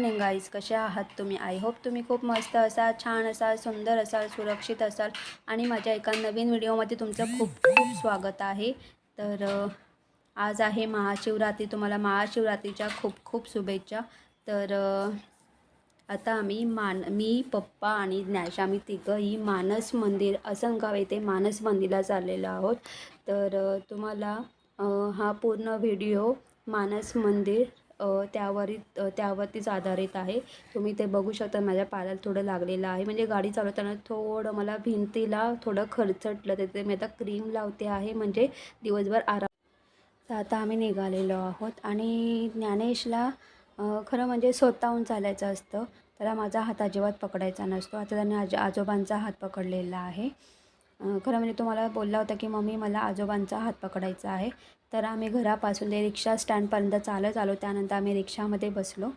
Guys कसे आहात तुम्ही? आय होप तुम्ही खूप मस्त असाल छान असाल सुंदर असाल सुरक्षित असाल. आणि माझ्या एका नवीन व्हिडिओमध्ये तुमचं खूप खूप स्वागत आहे. तर आज आहे महाशिवरात्री. तुम्हाला महाशिवरात्रीच्या खूप खूप शुभेच्छा. तर आता आम्ही मान मी पप्पा आणि ज्ञाश आम्ही तिघंही मानस मंदिर असंगाव येथे मानस मंदिरला चाललेलो आहोत. तर तुम्हाला हा पूर्ण व्हिडिओ मानस मंदिर अ, त्यावरी त्यावरतीच आधारित आहे. तुम्ही ते बघू शकता. माझ्या पायाला थोडं लागलेलं आहे. म्हणजे गाडी चालवताना थोडं मला भिंतीला थोडं खरचटलं तिथे मी आता क्रीम लावते आहे. म्हणजे दिवसभर आराम तर आता आम्ही निघालेलो आहोत. आणि ज्ञानेशला खरं म्हणजे स्वतःहून चालायचं असतं. त्याला माझा हात अजिबात पकडायचा नसतो. आता त्याने आज आजोबांचा हात पकडलेला आहे. खरं म्हणजे तो मला बोलला होता की मम्मी मला आजोबांचा हात पकडायचा आहे. तर आम्ही घरापासून ते रिक्षा स्टँडपर्यंत चालत आलो. त्यानंतर आम्ही रिक्षामध्ये बसलो.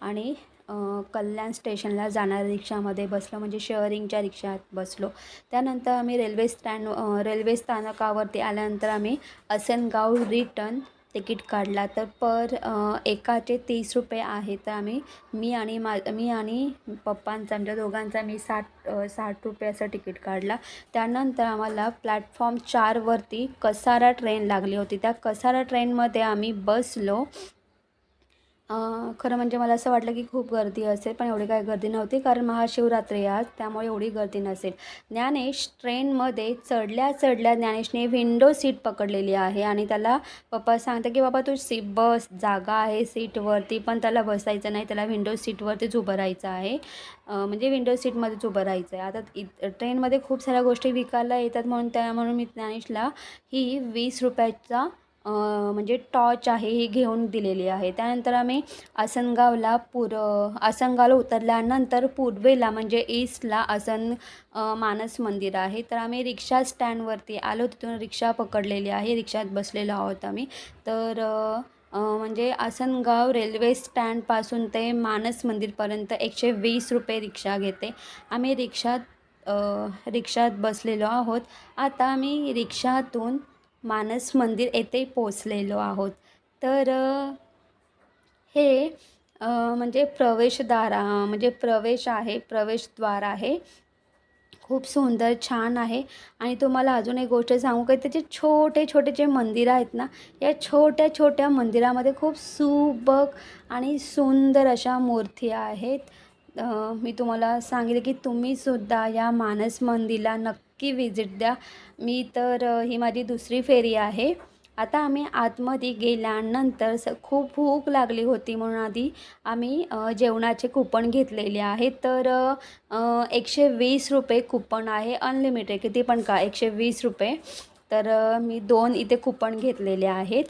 आणि कल्याण स्टेशनला जाणाऱ्या रिक्षामध्ये बसलो. म्हणजे शेअरिंगच्या रिक्षात बसलो. त्यानंतर आम्ही रेल्वे स्टँड रेल्वे स्थानकावरती आल्यानंतर आम्ही असनगाव रिटर्न तिकीट काढला तर पर एकाचे तीस रुपये आहे. तर आम्ही मी आणि मा मी आणि पप्पांचा आमच्या दोघांचा मी साठ साठ रुपये असं तिकीट काढला. त्यानंतर आम्हाला प्लॅटफॉर्म चारवरती कसारा ट्रेन लागली होती. त्या कसारा ट्रेनमध्ये आम्ही बसलो. खरं म्हणजे मला असं वाटलं की खूप गर्दी असेल पण एवढी काही गर्दी नव्हती कारण महाशिवरात्री आज त्यामुळे एवढी गर्दी नसेल. ज्ञानेश ट्रेनमध्ये चढल्या चढल्या ज्ञानेशने विंडो सीट पकडलेली आहे आणि त्याला पप्पा सांगतात की बाबा तू सी बस जागा आहे सीटवरती पण त्याला बसायचं नाही त्याला विंडो सीटवरतीच उभं राहायचं आहे. म्हणजे विंडो सीटमध्येच उभं राहायचं आहे. आता इ ट्रेनमध्ये खूप साऱ्या गोष्टी विकायला येतात म्हणून त्या म्हणून मी ज्ञानेशला ही वीस रुपयाचा म्हणजे टॉर्च आहे ही घेऊन दिलेली आहे. त्यानंतर आम्ही आसनगावला पूर आसनगावला उतरल्यानंतर पूर्वेला म्हणजे ईस्टला आसन मानस मंदिर आहे. तर आम्ही रिक्षा स्टँडवरती आलो तिथून रिक्षा पकडलेली आहे. रिक्षात बसलेलो आहोत आम्ही. तर म्हणजे आसनगाव रेल्वे स्टँडपासून ते मानस मंदिरपर्यंत एकशे वीस रुपये रिक्षा घेते. आम्ही रिक्षात रिक्षात बसलेलो आहोत. आता आम्ही रिक्षातून मानस मंदिर येथे पोचलेलो आहोत. तर हे म्हणजे प्रवेशद्वार म्हणजे प्रवेश आहे प्रवेशद्वार आहे. खूप सुंदर छान आहे. आणि तुम्हाला अजून एक गोष्ट सांगू का त्याचे छोटे छोटे जे मंदिरं आहेत ना या छोट्या छोट्या मंदिरामध्ये खूप सुबक आणि सुंदर अशा मूर्ती आहेत. मी तुम्हाला सांगेल की तुम्हीसुद्धा या मानस मंदिरला नक्की व्हिजिट द्या. मी तर ही माझी दुसरी फेरी आहे. आता आम्ही आतमध्ये गेल्यानंतर स खूप भूक लागली होती म्हणून आधी आम्ही जेवणाचे कुपन घेतलेले आहे तर एकशे वीस रुपये कुपन आहे अनलिमिटेड. किती पण का एकशे वीस रुपये. तर मी दोन इथे कुपन घेतलेले आहेत.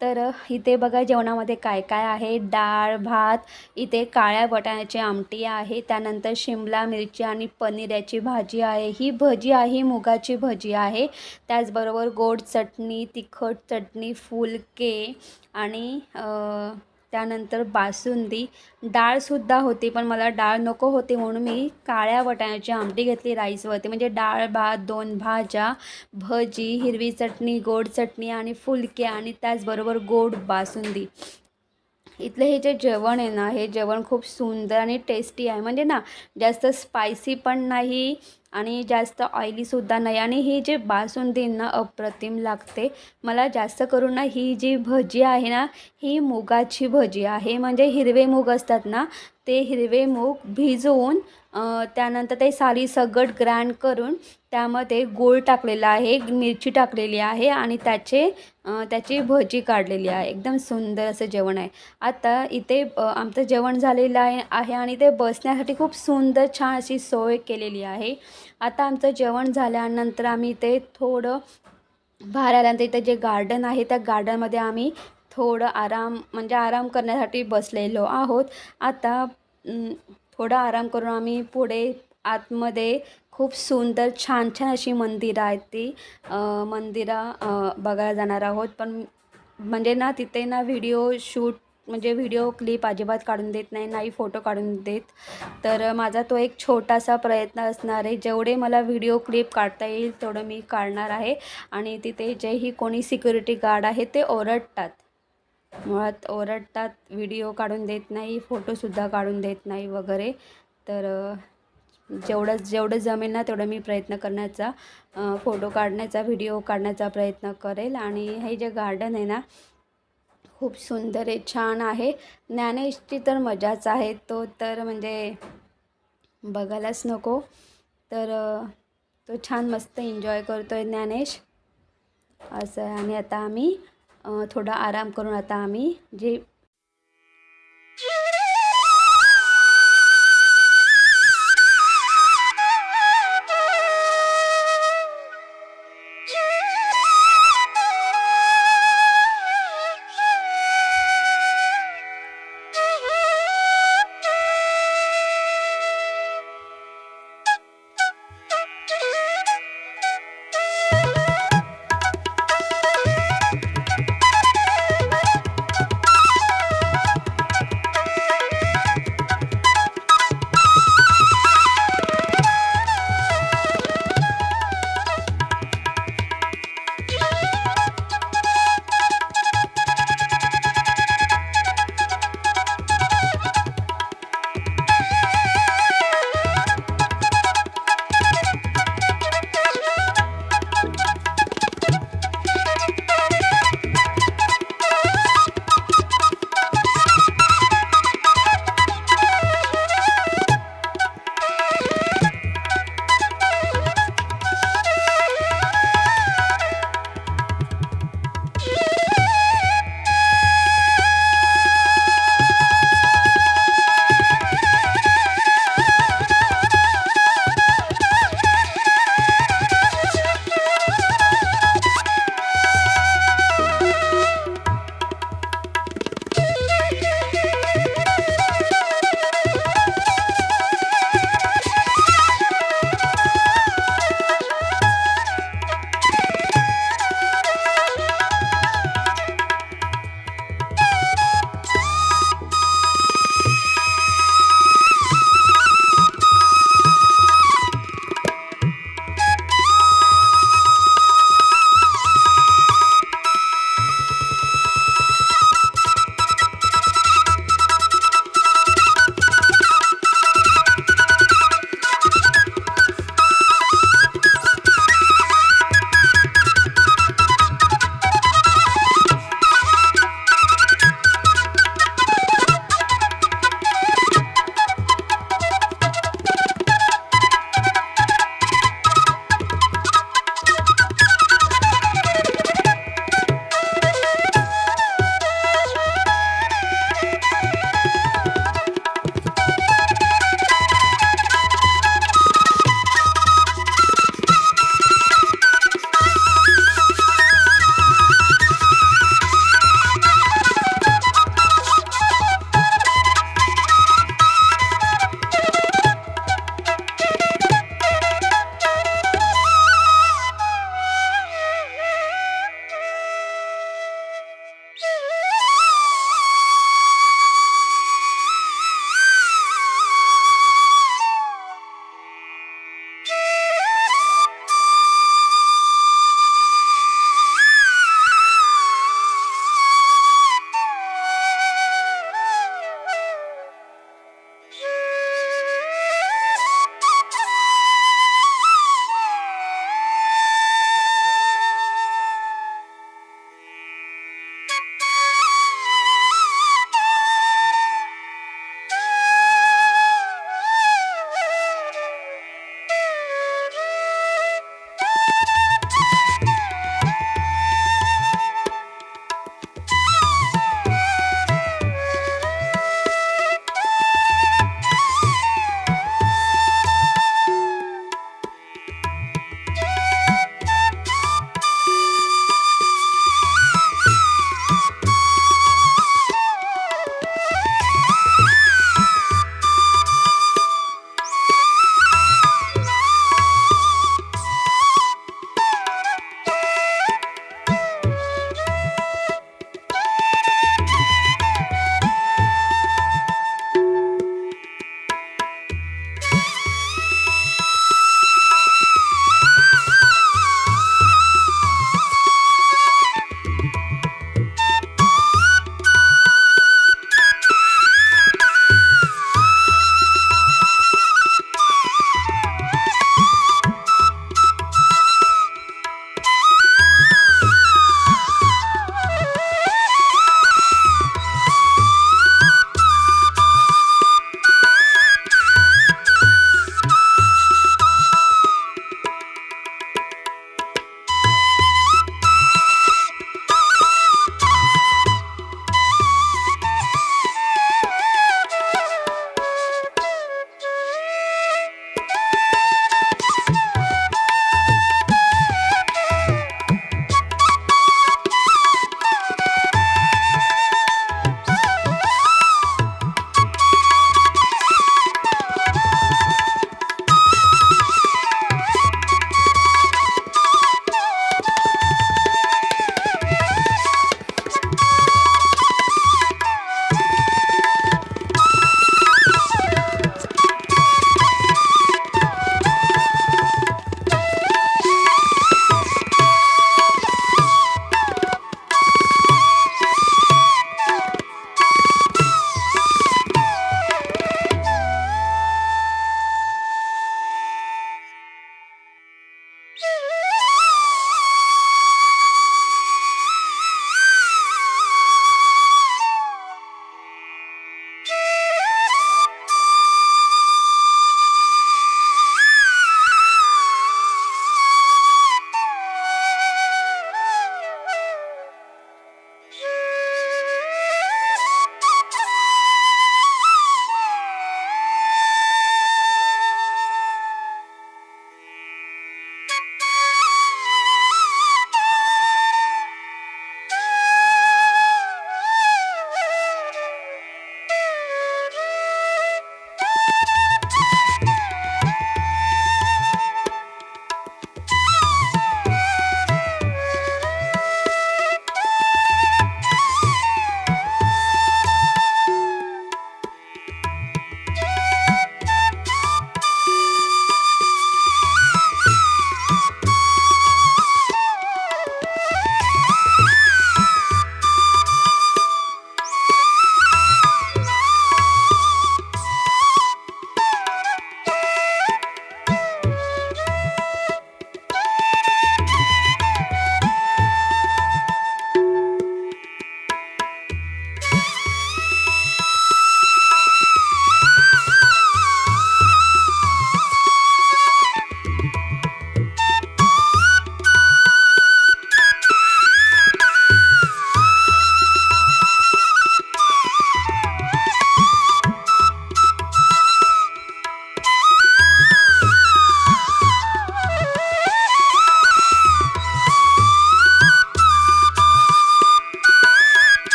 तर इथे बघा जेवणामध्ये काय काय आहे? डाळ भात इथे काळ्या वटाण्याची आमटी आहे. त्यानंतर शिमला मिरची आणि पनीर याची भाजी आहे. ही भजी आहे मुगाची भजी आहे. त्याचबरोबर गोड चटणी तिखट चटणी फुलके आणि त्यानंतर बासुंदी. डाळसुद्धा होती पण मला डाळ नको होती म्हणून मी काळ्या वटाण्याची आमटी घेतली राईसवरती. म्हणजे डाळ भात दोन भाज्या भजी हिरवी चटणी गोड चटणी आणि फुलके आणि त्याचबरोबर गोड बासुंदी. इथलं हे जे जेवण आहे ना हे जेवण खूप सुंदर आणि टेस्टी आहे. म्हणजे ना जास्त स्पायसी पण नाही आणि जास्त ऑइलीसुद्धा नाही. आणि ही जी बासुंदी ना अप्रतिम लागते. मला जास्त करून ना ही जी भजी आहे ना ही मुगाची भजी आहे. म्हणजे हिरवे मूग असतात ना ते हिरवे मूग भिजवून त्यानंतर ते साली सगट ग्रँड करून त्यामध्ये गूळ टाकलेला आहे मिरची टाकलेली आहे आणि त्याचे त्याची भजी काढलेली आहे. एकदम सुंदर असं जेवण आहे. आता इथे आमचं जेवण झालेलं आहे आहे आणि ते बसण्यासाठी खूप सुंदर छान अशी सोय केलेली आहे. आता आमचं जेवण झाल्यानंतर आम्ही ते थोडं बाहेर आल्यानंतर इथे जे गार्डन आहे त्या गार्डनमध्ये आम्ही थोडं आराम म्हणजे आराम करण्यासाठी बसलेलो आहोत. आता थोडा आराम करून आम्ही पुढे आतमध्ये खूप सुंदर छान छान अशी मंदिरं आहेत ती. मंदिरं बघायला जाणार आहोत. पण म्हणजे ना तिथे ना व्हिडिओ शूट म्हणजे व्हिडिओ क्लिप अजिबात काढून देत नाही नाही फोटो काढून देत. तर माझा तो एक छोटासा प्रयत्न असणार आहे. जेवढे मला व्हिडिओ क्लिप काढता येईल तेवढं मी काढणार आहे. आणि तिथे जेही कोणी सिक्युरिटी गार्ड आहे ते ओरडतात. मुळात ओरडतात व्हिडिओ काढून देत नाही फोटोसुद्धा काढून देत नाही वगैरे. तर जेवढं जेवढं जमेल ना तेवढं मी प्रयत्न करण्याचा फोटो काढण्याचा व्हिडिओ काढण्याचा प्रयत्न करेल. आणि हे जे गार्डन आहे ना खूप सुंदर आहे छान आहे. ज्ञानेशची तर मजाच आहे. तो तर म्हणजे बघायलाच नको. तर तो छान मस्त एन्जॉय करतो आहे ज्ञानेश. असं आहे. आणि आता आम्ही थोडा आराम करून आता आम्ही जे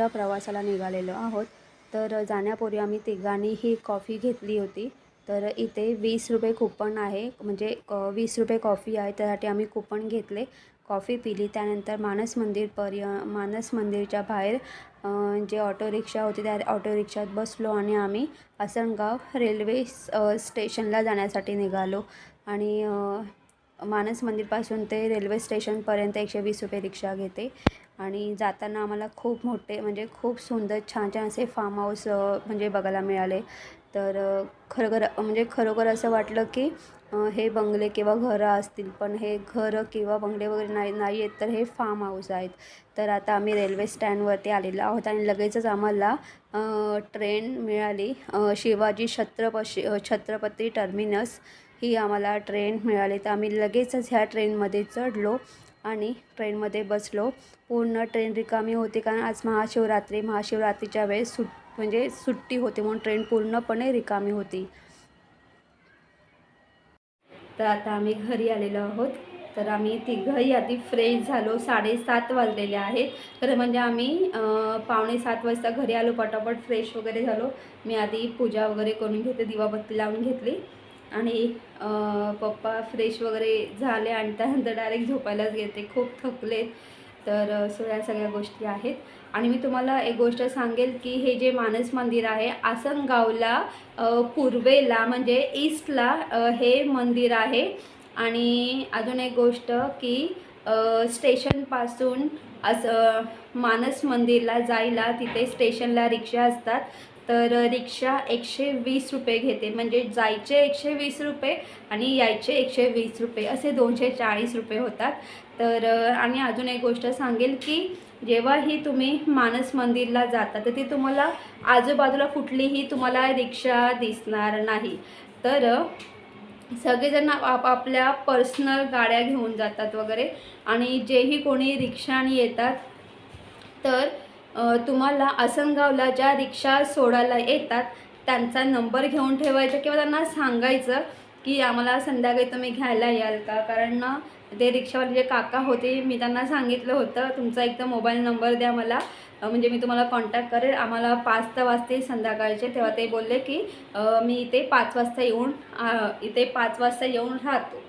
परतीच्या प्रवासाला निघालेलो आहोत. तर जाण्यापूर्वी आम्ही तिघांनी ही कॉफी घेतली होती. तर इथे वीस रुपये कुपन आहे. म्हणजे वीस रुपये कॉफी आहे. त्यासाठी आम्ही कुपन घेतले. कॉफी पिली. त्यानंतर मानस मंदिर पर्य मानस मंदिरच्या बाहेर जे ऑटो रिक्षा होती त्या ऑटो रिक्षात बसलो आणि आम्ही आसनगाव रेल्वे स्टेशनला जाण्यासाठी निघालो. आणि मानस मंदिरपासून ते रेल्वे स्टेशनपर्यंत एकशे वीस रुपये रिक्षा घेते. आणि जाताना आम्हाला खूप मोठे म्हणजे खूप सुंदर छान छान असे फार्म हाऊस म्हणजे बघायला मिळाले. तर खरोखर म्हणजे खरोखर असं वाटलं की हे बंगले किंवा घरं असतील पण हे घरं किंवा बंगले वगैरे नाही नाही आहेत तर हे फार्म हाऊस आहेत. तर आता आम्ही रेल्वे स्टँडवरती आलेलो आहोत आणि लगेचच आम्हाला ट्रेन मिळाली. शिवाजी छत्रपशी छत्रपती टर्मिनस ही आम्हाला ट्रेन मिळाली. तर आम्ही लगेचच ह्या ट्रेनमध्ये चढलो. आणि ट्रेनमध्ये बसलो. पूर्ण ट्रेन रिकामी होती कारण आज महाशिवरात्री. महाशिवरात्रीच्या वेळेस सुट म्हणजे सुट्टी होती म्हणून ट्रेन पूर्णपणे रिकामी होती. तर आता आम्ही घरी आलेलो आहोत. तर आम्ही तिघंही आधी फ्रेश झालो. साडेसात वाजलेले आहेत. खरं म्हणजे आम्ही पावणे सात वाजता घरी आलो. पटापट फ्रेश वगैरे झालो. मी आधी पूजा वगैरे करून घेते. दिवाबत्ती लावून घेतली. आणि पप्पा फ्रेश वगैरे झाले आणि त्यानंतर डायरेक्ट झोपायलाच घेते खूप थकलेत तर अ, सो या सगळ्या गोष्टी आहेत. आणि मी तुम्हाला एक गोष्ट सांगेल की हे जे मानस मंदिर आहे आसनगावला पूर्वेला म्हणजे ईस्टला हे मंदिर आहे. आणि अजून एक गोष्ट की स्टेशनपासून असं मानस मंदिरला जायला तिथे स्टेशनला रिक्षा असतात. तर रिक्षा एकशे वीस रुपये घेते. म्हणजे जायचे एकशे वीस रुपये आणि यायचे एकशे वीस रुपये. असे दोनशे चाळीस रुपये होतात. तर आणि अजून एक गोष्ट सांगेल की जेव्हाही तुम्ही मानस मंदिरला जाता तर ते तुम्हाला आजूबाजूला कुठलीही तुम्हाला रिक्षा दिसणार नाही. तर सगळेजण आपापल्या पर्सनल गाड्या घेऊन जातात वगैरे. आणि जेही कोणी रिक्षाने येतात तर तुम्हाला आसनगावला ज्या रिक्षा सोडायला येतात त्यांचा नंबर घेऊन ठेवायचा किंवा त्यांना सांगायचं की आम्हाला संध्याकाळी तुम्ही घ्यायला याल का? कारण ना ते रिक्षावाले जे काका होते मी त्यांना सांगितलं होतं तुमचा एकदा मोबाईल नंबर द्या मला. म्हणजे मी तुम्हाला कॉन्टॅक्ट करेल. आम्हाला पाच तर वाजते संध्याकाळचे. तेव्हा ते बोलले की मी इथे पाच वाजता येऊन इथे पाच वाजता येऊन राहतो.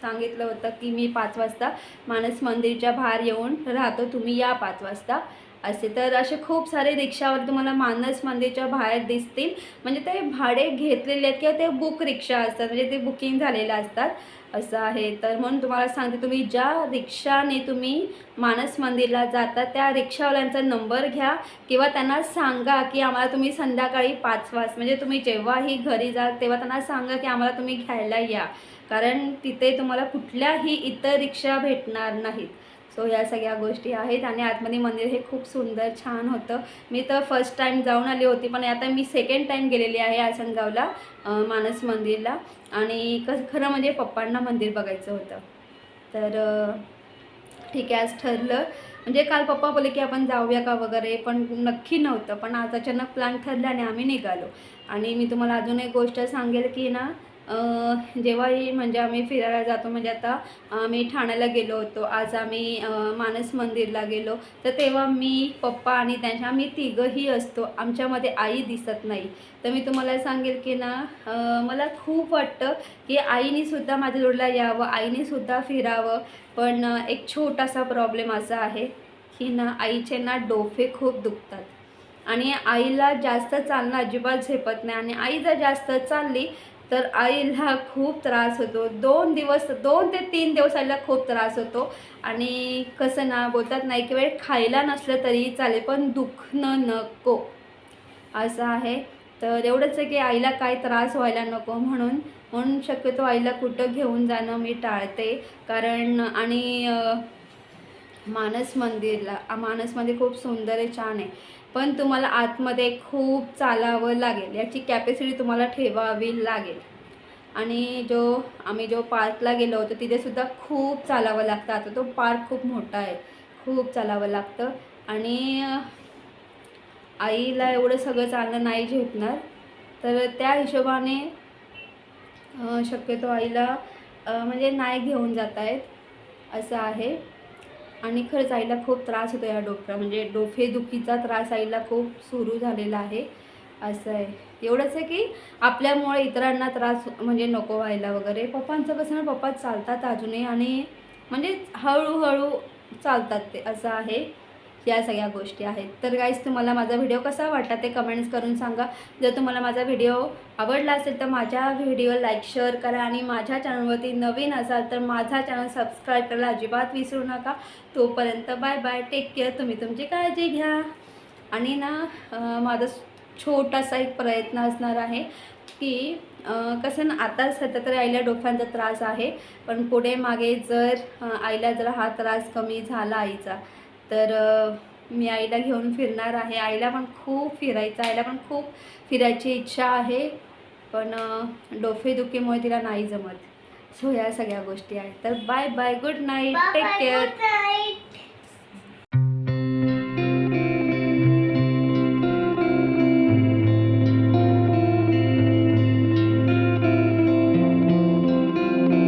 सांगितलं होतं की मी पाच वाजता मानस मंदिरच्या बाहेर येऊन राहतो. तुम्ही या पाच वाजता. असे. तर असे खूप सारे रिक्षावर तुम्हाला मानस मंदिरच्या बाहेर दिसतील. म्हणजे ते भाडे घेतलेले आहेत किंवा ते बुक रिक्षा असतात. म्हणजे ते बुकिंग झालेलं असतात. असं आहे. तर म्हणून तुम्हाला सांगते तुम्ही ज्या रिक्षाने तुम्ही मानस मंदिरला जाता त्या रिक्षावाल्यांचा नंबर घ्या किंवा त्यांना सांगा की आम्हाला तुम्ही संध्याकाळी पाच वाज म्हणजे तुम्ही जेव्हाही घरी जाल तेव्हा त्यांना सांगा की आम्हाला तुम्ही घ्यायला या. कारण तिथे तुम्हाला कुठल्याही इतर रिक्षा भेटणार नाहीत. सो या सगळ्या गोष्टी आहेत आणि आतमध्ये मंदिर हे खूप सुंदर छान होतं. मी तर फर्स्ट टाईम जाऊन आली होती पण आता मी सेकंड टाईम गेलेली आहे आसनगावला मानस मंदिरला. आणि क खरं म्हणजे पप्पांना मंदिर बघायचं होतं. तर ठीक आहे आज ठरलं. म्हणजे काल पप्पा बोलले की आपण जाऊया का वगैरे पण नक्की नव्हतं. पण आज अचानक प्लॅन ठरल्याने आणि आम्ही निघालो. आणि मी तुम्हाला अजून एक गोष्ट सांगेल की ना जेव्हाही म्हणजे आम्ही फिरायला जातो म्हणजे आता आम्ही ठाण्याला गेलो होतो आज आम्ही मानस मंदिरला गेलो तर तेव्हा मी पप्पा आणि त्यांच्या आम्ही तिघंही असतो. आमच्यामध्ये आई दिसत नाही. तर मी तुम्हाला सांगेल की ना मला खूप वाटतं की आईनीसुद्धा माझ्या जोडला यावं आईनीसुद्धा फिरावं. पण एक छोटासा प्रॉब्लेम असा आहे की ना आईचे ना डोफे खूप दुखतात. आणि आईला जास्त चालणं अजिबात झेपत नाही. आणि आई जर जास्त चालली तर आईला खूप त्रास होतो. दोन दिवस दोन ते तीन दिवस आईला खूप त्रास होतो. आणि कसं ना बोलतात ना एक वेळ खायला नसलं तरी चालेल पण दुखणं नको. असं आहे. तर एवढंच आहे की आईला काय त्रास व्हायला नको म्हणून. म्हणून शक्यतो आईला कुठं घेऊन जाणं मी टाळते. कारण आणि मानस मंदिरला मानस मंदिर खूप सुंदर आहे छान आहे. पण तुम्हाला आतमध्ये खूप चालावं लागेल. याची कॅपॅसिटी तुम्हाला ठेवावी लागेल. आणि जो आम्ही जो पार्कला गेलो होतो तिथेसुद्धा खूप चालावं लागतं. आता तो पार्क खूप मोठा आहे. खूप चालावं लागतं. आणि आईला एवढं सगळं चालणं नाही झेपणार. तर त्या हिशोबाने शक्यतो आईला म्हणजे नाही घेऊन जात आहेत असं आहे. आणि खरंच आईला खूप त्रास होतो या डोक्या म्हणजे डोफेदुखीचा त्रास आईला खूप सुरू झालेला आहे. असं आहे. एवढंच आहे की आपल्यामुळे इतरांना त्रास म्हणजे नको व्हायला वगैरे. पप्पांचं कसं ना पप्पा चालतात अजूनही आणि म्हणजे हळूहळू चालतात ते. असं आहे. या सगळ्या गोष्टी आहेत. तर गाईज तुम्हाला माझा व्हिडिओ कसा वाटला ते कमेंट्स करून सांगा. जर तुम्हाला माझा व्हिडिओ आवडला असेल तर माझ्या व्हिडिओ लाईक शेअर करा आणि माझ्या चॅनलवरती नवीन असाल तर माझा चॅनल सबस्क्राईब करायला अजिबात विसरू नका. तोपर्यंत बाय बाय टेक केअर तुम्ही तुमची काळजी घ्या. आणि ना माझा छोटासा एक प्रयत्न असणार आहे की कसं ना आता सध्या तरी आईला डोक्यांचा त्रास आहे. पण पुढे मागे जर आईला जर हा त्रास कमी झाला आईचा तर मी आईला घेऊन फिरणार आहे. आईला पण खूप फिरायचं आईला पण खूप फिरायची इच्छा आहे. पण अं, डोकेदुखीमुळे तिला नाही जमत. सो या सगळ्या गोष्टी आहेत. तर bye bye. Good night. Take care.